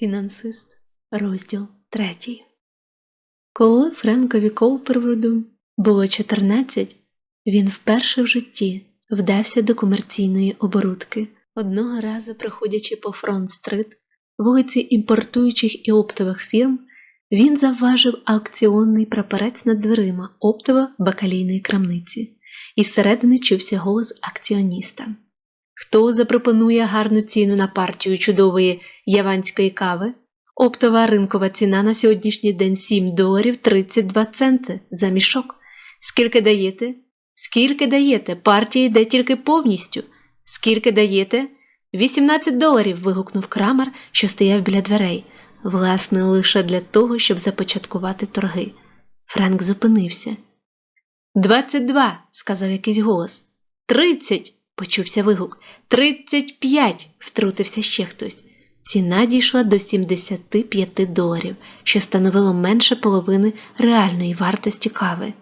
Фінансист, розділ третій. Коли Френкові Коупервуду було 14, він вперше в житті вдався до комерційної оборудки. Одного разу, проходячи по Фронт-стрит, вулиці імпортуючих і оптових фірм, він завважив аукціонний прапорець над дверима оптово-бакалійної крамниці, і зсередини чувся голос акціоніста. Хто запропонує гарну ціну на партію чудової яванської кави? Оптова ринкова ціна на сьогоднішній день 7 доларів 32 центи за мішок. Скільки даєте? Скільки даєте? Партія йде тільки повністю. Скільки даєте? 18 доларів. вигукнув крамар, що стояв біля дверей, власне, лише для того, щоб започаткувати торги. Френк зупинився. Двадцять два, сказав якийсь голос. Тридцять. Почувся вигук. Тридцять п'ять. втрутився ще хтось. Ціна дійшла до 75 доларів, що становило менше половини реальної вартості кави.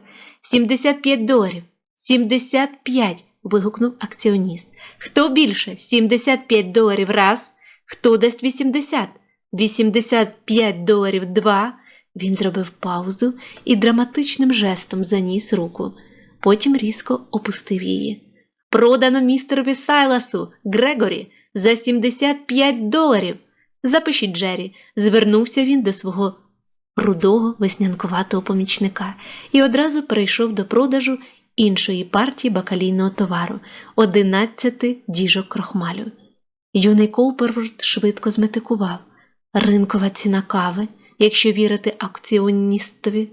75 доларів. 75. вигукнув акціоніст. Хто більше? 75 доларів раз. Хто дасть 80? 85 доларів два. Він зробив паузу і драматичним жестом заніс руку. Потім різко опустив її. Продано містерові Сайласу, Грегорі, за 75 доларів. Запишіть Джері, звернувся він до свого рудого веснянкуватого помічника і одразу перейшов до продажу іншої партії бакалійного товару 11 діжок крохмалю. Юний Коуперворд швидко зметикував. Ринкова ціна кави, якщо вірити акціоністові,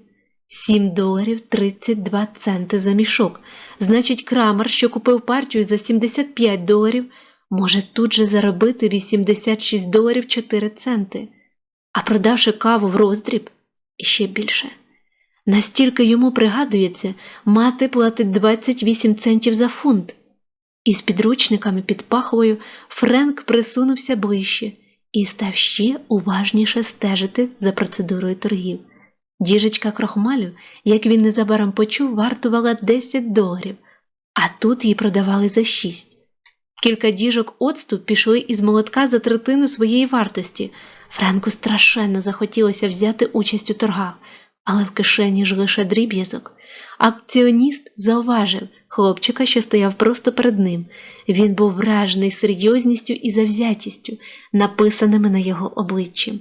7 доларів 32 центи за мішок. Значить, крамар, що купив партію за 75 доларів, може тут же заробити 86 доларів 4 центи, а продавши каву в роздріб іще більше. Настільки йому пригадується, мати платить 28 центів за фунт. Із підручниками під пахвою Френк присунувся ближче і став ще уважніше стежити за процедурою торгів. Діжечка крохмалю, як він незабаром почув, вартувала 10 доларів, а тут її продавали за 6. Кілька діжок оцту пішли із молотка за третину своєї вартості. Френку страшенно захотілося взяти участь у торгах, але в кишені ж лише дріб'язок. Акціоніст зауважив хлопчика, що стояв просто перед ним. Він був вражений серйозністю і завзятістю, написаними на його обличчі.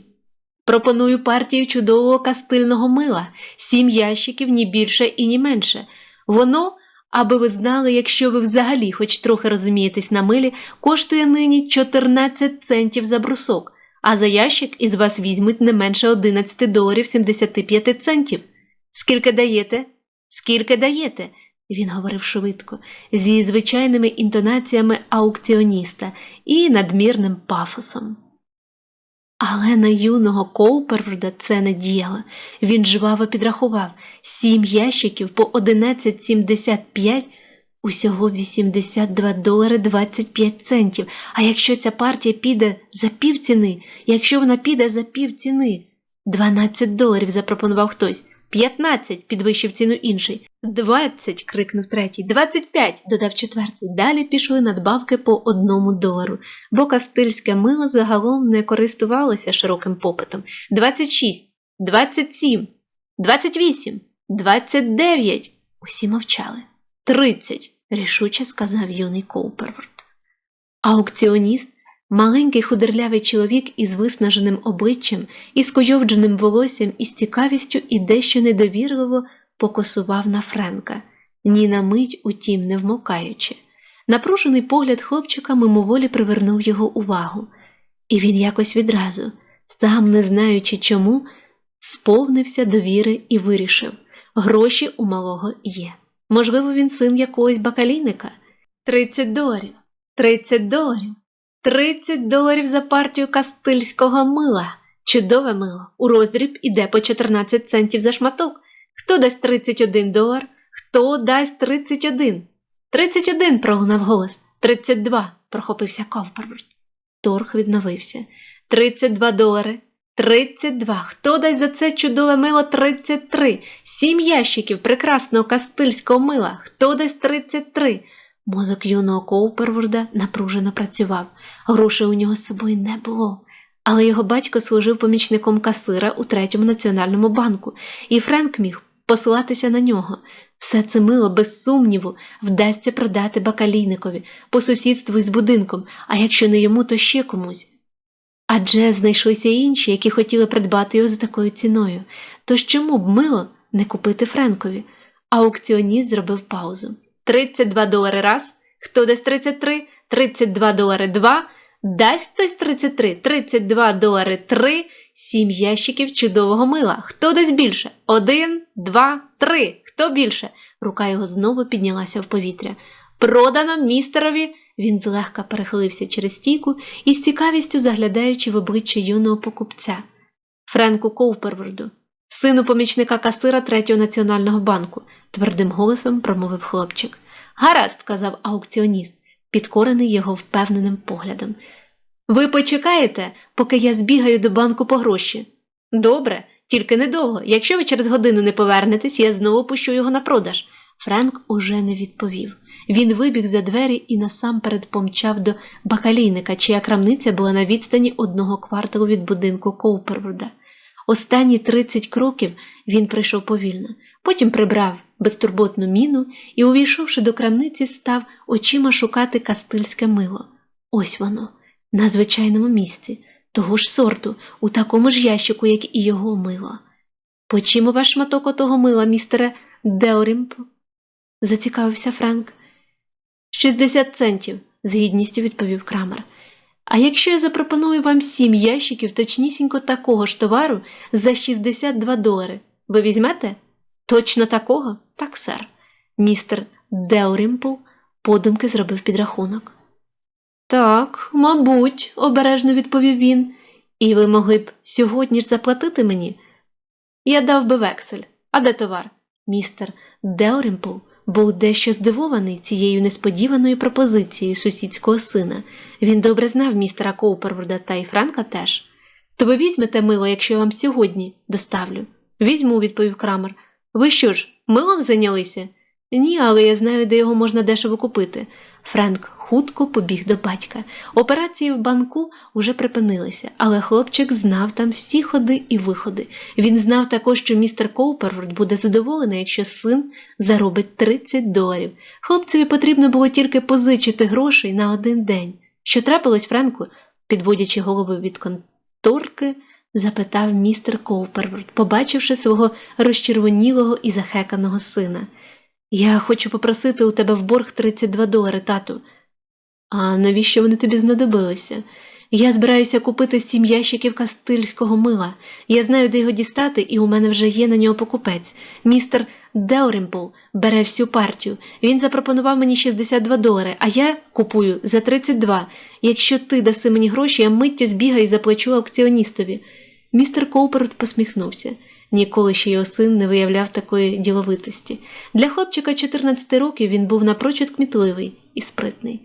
Пропоную партію чудового кастильного мила, сім ящиків, ні більше і ні менше. Воно, аби ви знали, якщо ви взагалі хоч трохи розумієтесь на милі, коштує нині 14 центів за брусок, а за ящик із вас візьмуть не менше 11 доларів 75 центів. Скільки даєте? Скільки даєте? Він говорив швидко, зі звичайними інтонаціями аукціоніста і надмірним пафосом. Але на юного Коупервуда це не діяло. Він жваво підрахував сім ящиків по 11,75, усього 82 долари 25 центів. А якщо ця партія піде за півціни, якщо вона піде за пів ціни, 12 доларів запропонував хтось. 15, підвищив ціну інший. 20, крикнув третій. 25, додав четвертий. Далі пішли надбавки по одному долару, бо кастильське мило загалом не користувалося широким попитом. 26, 27, 28, 29. Усі мовчали. 30, рішуче сказав юний Коуперворд. Аукціоніст Маленький худерлявий чоловік із виснаженим обличчям, із скойовдженим волоссям і з цікавістю і дещо недовірливо покосував на Френка, ні на мить, утім, не вмокаючи. Напружений погляд хлопчика мимоволі привернув його увагу, і він якось відразу, сам не знаючи чому, сповнився довіри і вирішив гроші у малого є. Можливо, він син якогось бакалійника. Тридцять доларів, тридцять доларів. 30 доларів за партію кастильського мила. Чудове мило. У роздріб іде по 14 центів за шматок. Хто дасть 31 долар? Хто дасть 31? 31, прогнав голос. 32, прохопився Ковперверт. Торг відновився. 32 долари. 32. Хто дасть за це чудове мило 33? Сім ящиків прекрасного кастильського мила. Хто дасть 33? Мозок юного Коуперворда напружено працював, грошей у нього з собою не було. Але його батько служив помічником касира у третьому національному банку, і Френк міг посилатися на нього. Все це мило, без сумніву, вдасться продати бакалійникові по сусідству із будинком, а якщо не йому, то ще комусь. Адже знайшлися інші, які хотіли придбати його за такою ціною. Тож чому б мило не купити Френкові? Аукціоніст зробив паузу. 32 долари раз. Хто дасть 33? 32 долари 2. Дасть хтось 33, 32 долари 3, 7 ящиків чудового мила. Хто дасть більше? Один, два, три. Хто більше? Рука його знову піднялася в повітря. Продано містерові. Він злегка перехилився через стійку і з цікавістю заглядаючи в обличчя юного покупця. Френку Ковперворду, сину помічника касира третього національного банку, твердим голосом промовив хлопчик. Гаразд, сказав аукціоніст, підкорений його впевненим поглядом. Ви почекаєте, поки я збігаю до банку по гроші. Добре, тільки недовго. Якщо ви через годину не повернетесь, я знову пущу його на продаж. Френк уже не відповів. Він вибіг за двері і насамперед помчав до бакалійника, чия крамниця була на відстані одного кварталу від будинку Коупервуда. Останні 30 кроків він прийшов повільно, потім прибрав безтурботну міну і, увійшовши до крамниці, став очима шукати кастильське мило. Ось воно, на звичайному місці, того ж сорту, у такому ж ящику, як і його мило. Почимо ваш шматок отого мила, містере Деорімп? зацікавився Френк. 60 центів, з гідністю відповів крамер. А якщо я запропоную вам сім ящиків точнісінько такого ж товару за 62 долари, ви візьмете? Точно такого? Так, сер. Містер Деорімпл подумки зробив підрахунок. Так, мабуть, обережно відповів він. І ви могли б сьогодні ж заплатити мені? Я дав би вексель. А де товар? Містер Деорімпл був дещо здивований цією несподіваною пропозицією сусідського сина. Він добре знав містера Коуперворда та і Франка теж. То ви візьмете мило, якщо я вам сьогодні доставлю? Візьму, відповів крамер. Ви що ж, милом зайнялися? Ні, але я знаю, де його можна дешево купити. Френк хутко побіг до батька. Операції в банку уже припинилися, але хлопчик знав там всі ходи і виходи. Він знав також, що містер Коуперворд буде задоволений, якщо син заробить 30 доларів. Хлопцеві потрібно було тільки позичити грошей на один день. Що трапилось, Френку? підводячи голову від конторки, запитав містер Коуперворд, побачивши свого розчервонілого і захеканого сина. Я хочу попросити у тебе в борг 32 долари, тату. А навіщо вони тобі знадобилися? Я збираюся купити сім ящиків кастильського мила. Я знаю, де його дістати, і у мене вже є на нього покупець. Містер Деорімпл бере всю партію. Він запропонував мені 62 долари, а я купую за 32. Якщо ти даси мені гроші, я миттю збігаю і заплачу аукціоністові. Містер Коуперт посміхнувся. Ніколи ще його син не виявляв такої діловитості. Для хлопчика 14 років він був напрочуд кмітливий і спритний.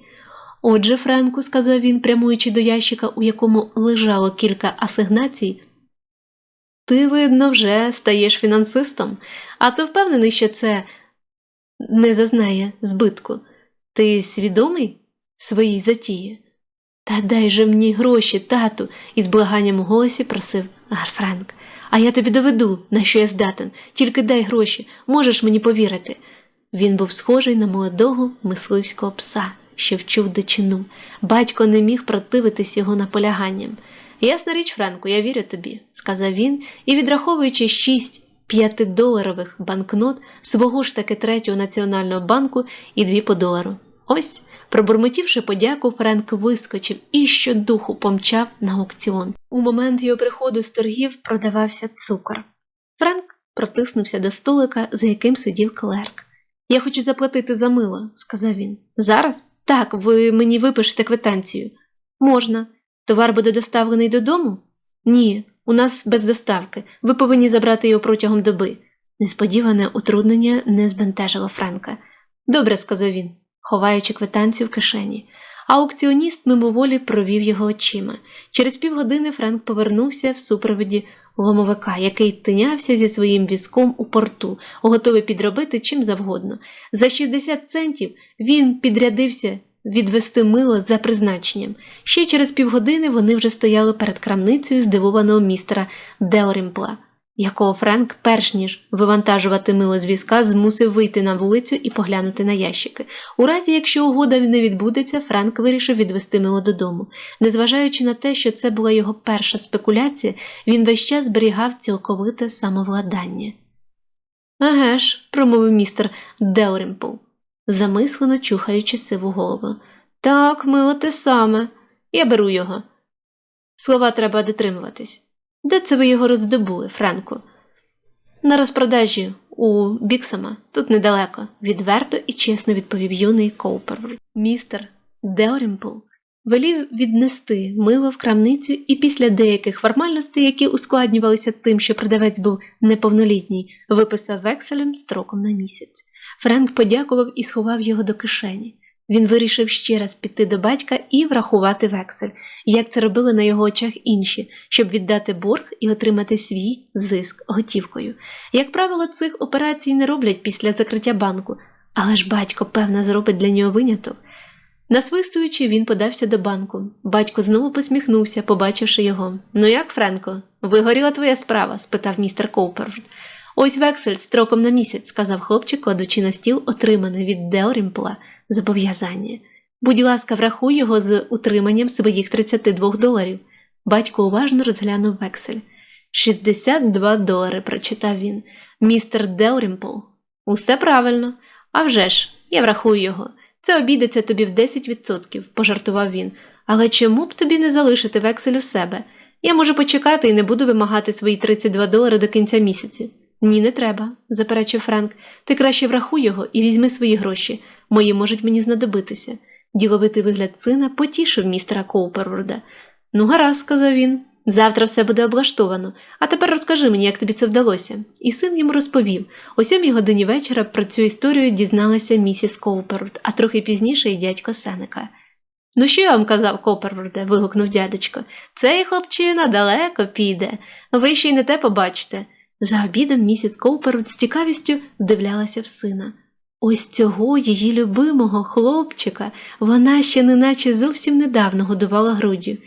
Отже, Френку, сказав він, прямуючи до ящика, у якому лежало кілька асигнацій, ти, видно, вже стаєш фінансистом, а ти впевнений, що це не зазнає збитку. Ти свідомий своїй затії? Та дай же мені гроші, тату, із благанням у голосі просив Гарфренк. А я тобі доведу, на що я здатен, тільки дай гроші, можеш мені повірити. Він був схожий на молодого мисливського пса, що вчув дичину. Батько не міг противитись його наполяганням. Ясна річ, Френку, я вірю тобі, сказав він і, відраховуючи шість п'ятидоларових банкнот свого ж таки третього національного банку і дві по долару. Ось. Пробурмотівши подяку, Френк вискочив і щодуху помчав на аукціон. У момент його приходу з торгів продавався цукор. Френк протиснувся до столика, за яким сидів клерк. Я хочу заплатити за мило, сказав він. Зараз? Так, ви мені випишете квитанцію. Можна. Товар буде доставлений додому? Ні, у нас без доставки. Ви повинні забрати його протягом доби. Несподіване утруднення не збентежило Френка. Добре, сказав він ховаючи квитанцію в кишені. Аукціоніст мимоволі провів його очима. Через півгодини Френк повернувся в супроводі ломовика, який тинявся зі своїм візком у порту, готовий підробити чим завгодно. За 60 центів він підрядився відвести мило за призначенням. Ще через півгодини вони вже стояли перед крамницею здивованого містера Деорімпла, якого Френк, перш ніж вивантажувати мило з візка, змусив вийти на вулицю і поглянути на ящики. У разі, якщо угода не відбудеться, Френк вирішив відвести мило додому. Незважаючи на те, що це була його перша спекуляція, він весь час зберігав цілковите самовладання. Еге ж, промовив містер Делрімпл, замислено чухаючи сиву голову. Так, мило те саме. Я беру його. Слова треба дотримуватись. Де це ви його роздобули, Френку? На розпродажі у Біксама, тут недалеко, відверто і чесно відповів юний Коупер. Містер Деорімпл велів віднести мило в крамницю і після деяких формальностей, які ускладнювалися тим, що продавець був неповнолітній, виписав векселем строком на місяць. Френк подякував і сховав його до кишені. Він вирішив ще раз піти до батька і врахувати вексель, як це робили на його очах інші, щоб віддати борг і отримати свій зиск готівкою. Як правило, цих операцій не роблять після закриття банку, але ж батько, певно, зробить для нього виняток. Насвистуючи, він подався до банку. Батько знову посміхнувся, побачивши його. Ну як, Френко, вигоріла твоя справа? спитав містер Коуперфорд. Ось вексель строком на місяць, сказав хлопчик, кладучи на стіл отримане від Деорімпла зобов'язання. Будь ласка, врахуй його з утриманням своїх 32 доларів. Батько уважно розглянув вексель. 62 долари, прочитав він. Містер Деорімпл. Усе правильно. А вже ж, я врахую його. Це обійдеться тобі в 10%, пожартував він. Але чому б тобі не залишити вексель у себе? Я можу почекати і не буду вимагати свої 32 долари до кінця місяця. Ні, не треба, заперечив Франк. Ти краще врахуй його і візьми свої гроші. Мої можуть мені знадобитися. Діловитий вигляд сина потішив містера Коуперворда. Ну, гаразд, сказав він. Завтра все буде облаштовано, а тепер розкажи мені, як тобі це вдалося. І син йому розповів. О сьомій годині вечора про цю історію дізналася місіс Коуперворд, а трохи пізніше й дядько Сенека. Ну, що я вам казав, Коуперворде? вигукнув дядечко. Цей хлопчина далеко піде. Ви ще й не те побачите. За обідом місіс Коуперворд з цікавістю вдивлялася в сина. Ось цього її любимого хлопчика вона ще неначе зовсім недавно годувала груддю.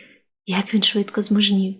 Як він швидко зможнів.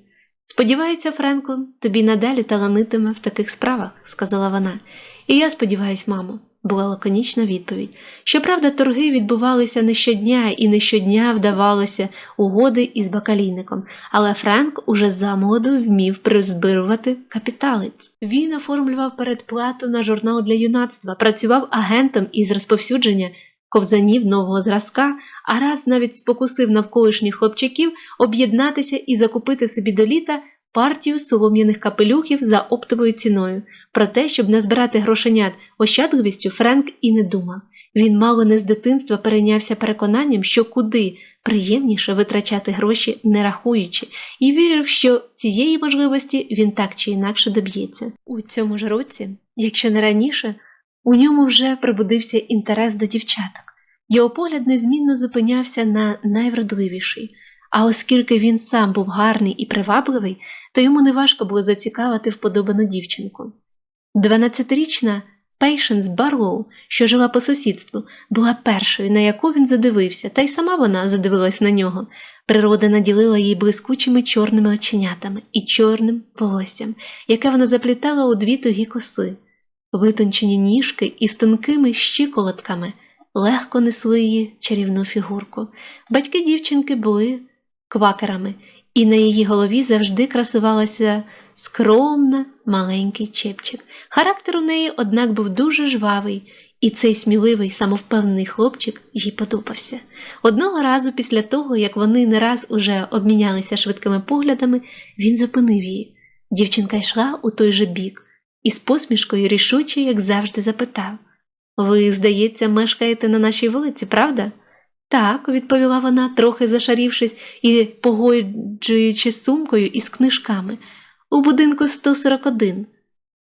Сподіваюся, Френко, тобі надалі таланитиме в таких справах, сказала вона. І я сподіваюсь, мамо, була лаконічна відповідь. Щоправда, торги відбувалися не щодня і не щодня вдавалося угоди із бакалійником, але Френк уже замолоду вмів призбирувати капіталець. Він оформлював передплату на журнал для юнацтва, працював агентом із розповсюдження ковзанів нового зразка, а раз навіть спокусив навколишніх хлопчаків об'єднатися і закупити собі до літа партію солом'яних капелюхів за оптовою ціною. Про те, щоб назбирати грошенят ощадливістю, Френк і не думав. Він мало не з дитинства перейнявся переконанням, що куди приємніше витрачати гроші, не рахуючи, і вірив, що цієї можливості він так чи інакше доб'ється. У цьому ж році, якщо не раніше, у ньому вже пробудився інтерес до дівчаток. Його погляд незмінно зупинявся на найвродливіший, а оскільки він сам був гарний і привабливий, то йому неважко було зацікавити вподобану дівчинку. Дванадцятирічна Пейшенс Барлоу, що жила по сусідству, була першою, на яку він задивився, та й сама вона задивилась на нього. Природа наділила її блискучими чорними оченятами і чорним волоссям, яке вона заплітала у дві тугі коси. Витончені ніжки із тонкими щиколотками легко несли її чарівну фігурку. Батьки дівчинки були квакерами, і на її голові завжди красувалася скромна маленький чепчик. Характер у неї, однак, був дуже жвавий, і цей сміливий, самовпевнений хлопчик їй подобався. Одного разу, після того, як вони не раз уже обмінялися швидкими поглядами, він зупинив її. Дівчинка йшла у той же бік і з посмішкою рішуче, як завжди, запитав Ви, здається, мешкаєте на нашій вулиці, правда? Так, відповіла вона, трохи зашарівшись і погоджуючи сумкою із книжками. У будинку 141.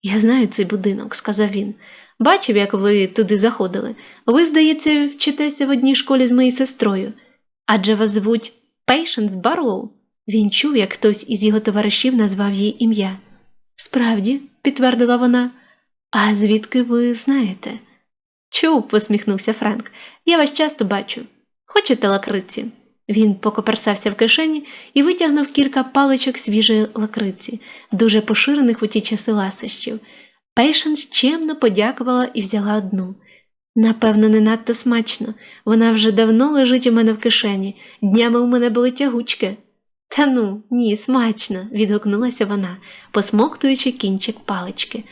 Я знаю цей будинок, сказав він. Бачив, як ви туди заходили. Ви, здається, вчитеся в одній школі з моєю сестрою. Адже вас звуть Пейшенс Барлоу? Він чув, як хтось із його товаришів назвав її ім'я. Справді, підтвердила вона. А звідки ви знаєте? Чув, посміхнувся Франк. Я вас часто бачу. Хочете лакриці? Він покоперсався в кишені і витягнув кілька паличок свіжої лакриці, дуже поширених у ті часи ласощів. Пейшенс чемно подякувала і взяла одну. Напевно, не надто смачно. Вона вже давно лежить у мене в кишені. Днями у мене були тягучки. Та ну, ні, смачно, відгукнулася вона, посмоктуючи кінчик палички.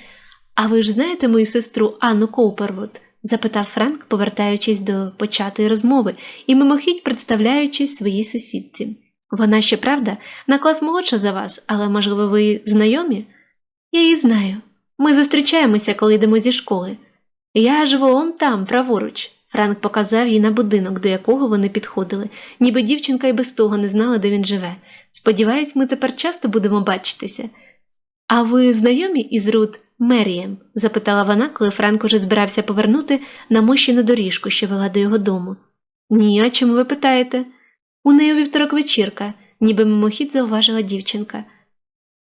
А ви ж знаєте мою сестру Анну Коупервуд? Запитав Френк, повертаючись до початої розмови і мимохідь представляючись своїй сусідці. Вона ще правда на клас молодша за вас, але, можливо, ви знайомі? Я її знаю. Ми зустрічаємося, коли йдемо зі школи. Я живу он там, праворуч. Франк показав їй на будинок, до якого вони підходили, ніби дівчинка і без того не знала, де він живе. Сподіваюсь, ми тепер часто будемо бачитися. А ви знайомі із Рут Мерієм? запитала вона, коли Франк уже збирався повернути на мощену доріжку, що вела до його дому. Ні, а чому ви питаєте? У неї у вівторок вечірка, ніби мимохідь зауважила дівчинка.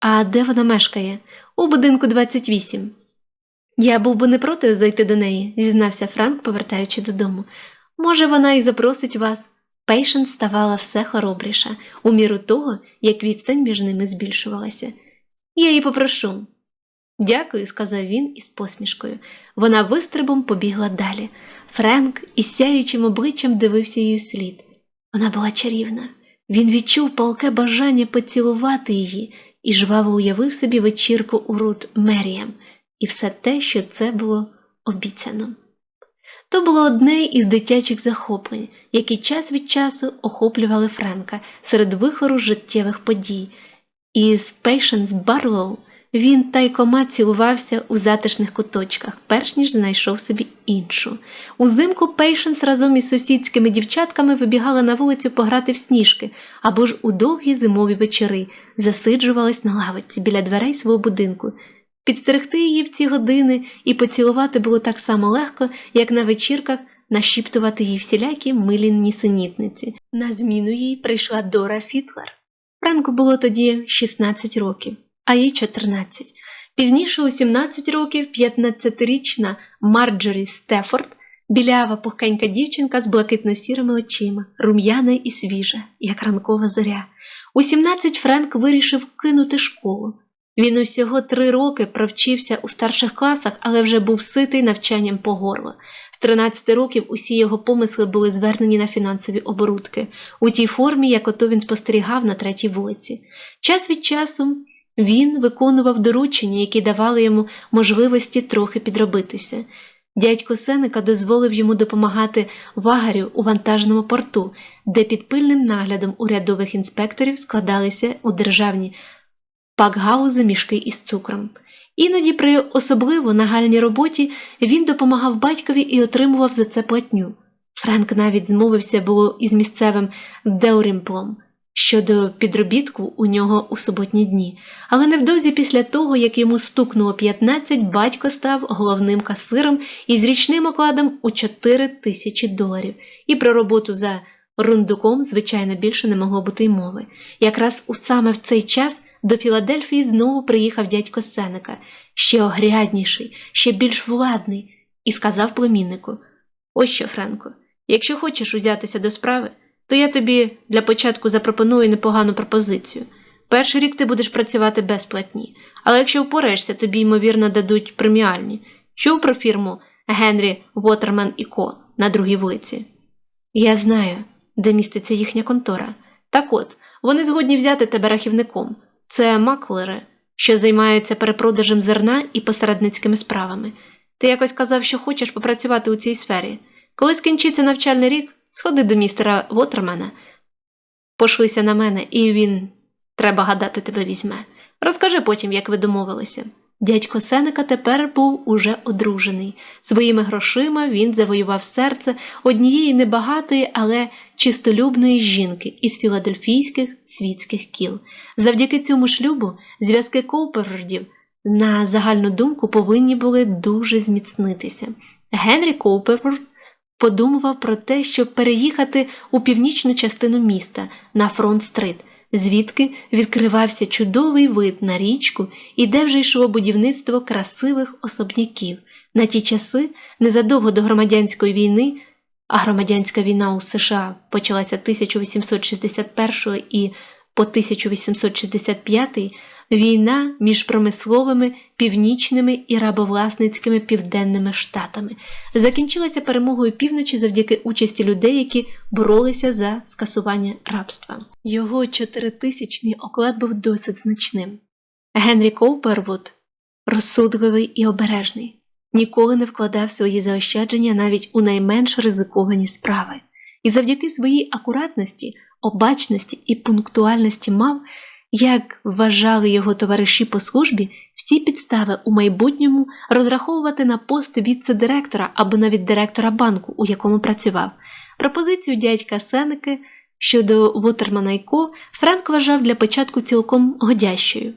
А де вона мешкає? У будинку 28. Я був би не проти зайти до неї, зізнався Франк, повертаючи додому. Може, вона і запросить вас. Пейшен ставала все хоробріша, у міру того, як відстань між ними збільшувалася. Я її попрошу. Дякую, сказав він із посмішкою. Вона вистрибом побігла далі. Френк із сяючим обличчям дивився її вслід. Вона була чарівна. Він відчув палке бажання поцілувати її і жваво уявив собі вечірку у Рут Меріам і все те, що це було обіцяно. То було одне із дитячих захоплень, які час від часу охоплювали Френка серед вихору життєвих подій, і з Пейшенс Барлоу він тайкома цілувався у затишних куточках, перш ніж знайшов собі іншу. Узимку Пейшенс разом із сусідськими дівчатками вибігала на вулицю пограти в сніжки або ж у довгі зимові вечори засиджувалась на лавиці біля дверей свого будинку. Підстерегти її в ці години і поцілувати було так само легко, як на вечірках нашіптувати їй всілякі милі нісенітниці. На зміну їй прийшла Дора Фітлер. Франку було тоді 16 років, а їй 14. Пізніше у 17 років 15-річна Марджорі Стефорд, білява пухкенька дівчинка з блакитно-сірими очима, рум'яна і свіжа, як ранкова зоря. У 17 Френк вирішив кинути школу. Він усього три роки провчився у старших класах, але вже був ситий навчанням по горло. З 13 років усі його помисли були звернені на фінансові оборудки, у тій формі, як ото він спостерігав на третій вулиці. Час від часу він виконував доручення, які давали йому можливості трохи підробитися. Дядько Сенека дозволив йому допомагати вагарю у вантажному порту, де під пильним наглядом урядових інспекторів складалися у державні пакгаузи мішки із цукром. Іноді при особливо нагальній роботі він допомагав батькові і отримував за це платню. Френк навіть змовився було із місцевим Деурімплом щодо підробітку у нього у суботні дні, але невдовзі після того, як йому стукнуло 15, батько став головним касиром із річним окладом у 4 тисячі доларів, і про роботу за рундуком, звичайно, більше не могло бути й мови. Якраз у саме в цей час. До Філадельфії знову приїхав дядько Сенека, ще огрядніший, ще більш владний, і сказав племіннику Ось що, Френко, якщо хочеш узятися до справи, то я тобі для початку запропоную непогану пропозицію. Перший рік ти будеш працювати без платні, але якщо впораєшся, тобі, ймовірно, дадуть преміальні. Чув про фірму Генрі Вотерман і Ко на другій вулиці? Я знаю, де міститься їхня контора. Так от, вони згодні взяти тебе рахівником. Це маклери, що займаються перепродажем зерна і посередницькими справами. Ти якось казав, що хочеш попрацювати у цій сфері. Коли скінчиться навчальний рік, сходи до містера Вотермена, пошлися на мене, і він, треба гадати, тебе візьме. Розкажи потім, як ви домовилися. Дядько Сенека тепер був уже одружений. Своїми грошима він завоював серце однієї небагатої, але чистолюбної жінки із філадельфійських світських кіл. Завдяки цьому шлюбу зв'язки Коуперфордів, на загальну думку, повинні були дуже зміцнитися. Генрі Коуперфорд подумував про те, щоб переїхати у північну частину міста на Фронт-стрит, звідки відкривався чудовий вид на річку і де вже йшло будівництво красивих особняків. На ті часи, незадовго до громадянської війни, а громадянська війна у США почалася 1861 і по 1865 війна між промисловими північними і рабовласницькими південними штатами закінчилася перемогою півночі завдяки участі людей, які боролися за скасування рабства. Його чотиритисячний оклад був досить значним. Генрі Коупервуд розсудливий і обережний, ніколи не вкладав свої заощадження навіть у найменш ризиковані справи, і завдяки своїй акуратності, обачності і пунктуальності мав, як вважали його товариші по службі, всі підстави у майбутньому розраховувати на пост віце-директора або навіть директора банку, у якому працював. Пропозицію дядька Сенеки щодо Вотермана й Ко Френк вважав для початку цілком годящою.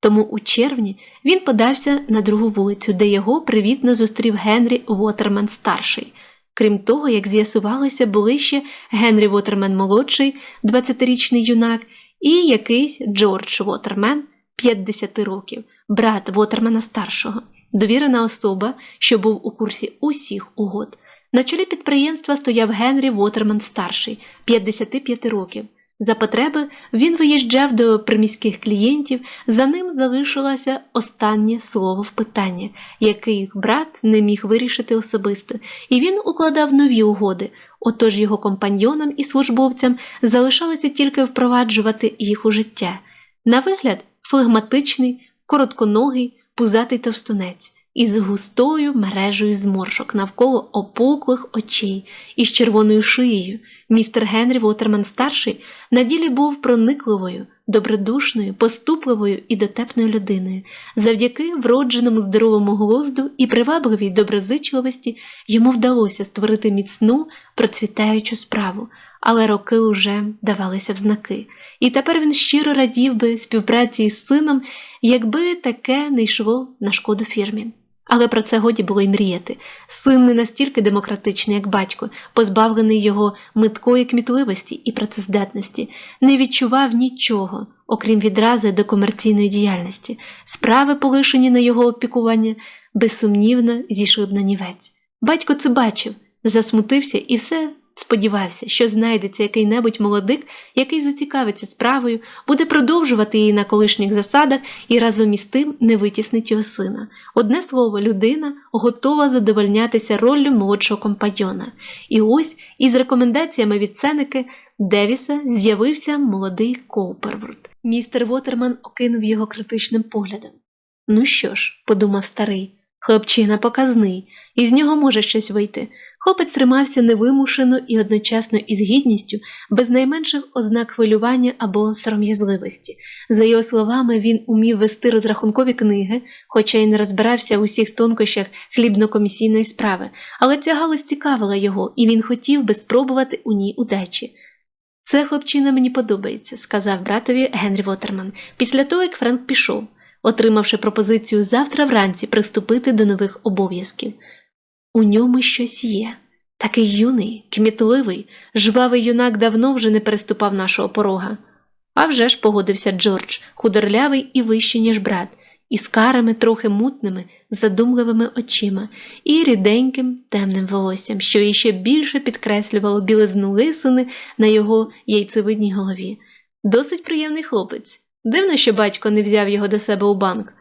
Тому у червні він подався на другу вулицю, де його привітно зустрів Генрі Вотерман старший. Крім того, як з'ясувалося, були ще Генрі Вотермен молодший, 20-річний юнак, і якийсь Джордж Вотермен 50 років, брат Вотермена старшого, довірена особа, що був у курсі усіх угод. На чолі підприємства стояв Генрі Вотерман старший, 55 років. За потреби він виїжджав до приміських клієнтів, за ним залишилося останнє слово в питання, яке їх брат не міг вирішити особисто, і він укладав нові угоди, отож його компаньйонам і службовцям залишалося тільки впроваджувати їх у життя. На вигляд, флегматичний, коротконогий, пузатий товстунець. Із густою мережею зморшок навколо опуклих очей і з червоною шиєю, містер Генрі Вотерман старший на ділі був проникливою, добродушною, поступливою і дотепною людиною. Завдяки вродженому здоровому глузду і привабливій доброзичливості йому вдалося створити міцну, процвітаючу справу, але роки уже давалися в знаки. І тепер він щиро радів би співпраці із сином, якби таке не йшло на шкоду фірмі. Але про це годі було й мріяти. Син не настільки демократичний, як батько, позбавлений його миткої кмітливості і працездатності, не відчував нічого, окрім відрази до комерційної діяльності. Справи, полишені на його опікування, безсумнівно зійшли б на нівець. Батько це бачив, засмутився і все сподівався, що знайдеться який-небудь молодик, який зацікавиться справою, буде продовжувати її на колишніх засадах і разом із тим не витіснить його сина. Одне слово, людина готова задовольнятися роллю молодшого компаньйона. І ось із рекомендаціями від Сенеки Девіса з'явився молодий Коупервуд. Містер Вотерман окинув його критичним поглядом. Ну що ж, подумав старий, хлопчина показний, із нього може щось вийти. Хлопець тримався невимушено і одночасно із гідністю, без найменших ознак хвилювання або сором'язливості. За його словами, він умів вести розрахункові книги, хоча й не розбирався у всіх тонкощах хлібно-комісійної справи, але ця галузь цікавила його, і він хотів би спробувати у ній удачі. Це хлопчина мені подобається, сказав братові Генрі Вотерман, після того, як Френк пішов, отримавши пропозицію завтра вранці приступити до нових обов'язків. У ньому щось є. Такий юний, кмітливий, жвавий юнак давно вже не переступав нашого порога. А вже ж погодився Джордж, худорлявий і вищий, ніж брат, із карими, трохи мутними, задумливими очима і ріденьким темним волоссям, що іще більше підкреслювало білизну лисини на його яйцевидній голові. Досить приємний хлопець. Дивно, що батько не взяв його до себе у банк.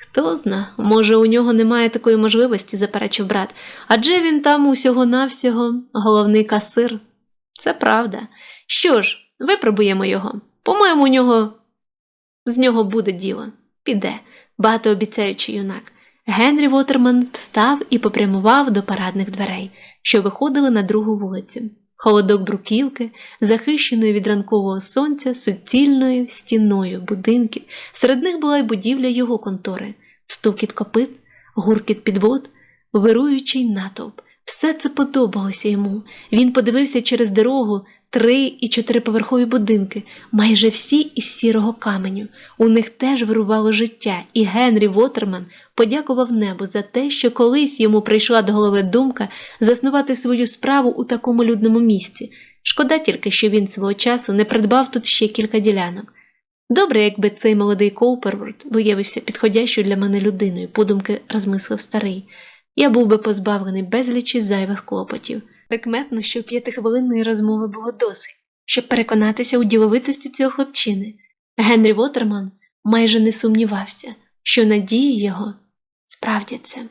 Хто зна, може, у нього немає такої можливості, заперечив брат, адже він там усього-навсього головний касир. Це правда. Що ж, випробуємо його. По-моєму, у нього з нього буде діло. Піде, багатообіцяючий юнак. Генрі Вотерман встав і попрямував до парадних дверей, що виходили на другу вулицю. Холодок бруківки, захищеної від ранкового сонця суцільною стіною будинків, серед них була й будівля його контори, стукіт копит, гуркіт підвод, вируючий натовп. Все це подобалося йому. Він подивився через дорогу три і чотириповерхові будинки, майже всі із сірого каменю. У них теж вирувало життя, і Генрі Вотерман подякував небу за те, що колись йому прийшла до голови думка заснувати свою справу у такому людному місці. Шкода тільки, що він свого часу не придбав тут ще кілька ділянок. Добре, якби цей молодий Коуперворд виявився підходящою для мене людиною, подумки розмислив старий. Я був би позбавлений безлічі зайвих клопотів. Прикметно, що п'ятихвилинної розмови було досить, щоб переконатися у діловитості цього хлопчини. Генрі Вотерман майже не сумнівався, що надії його справдяться.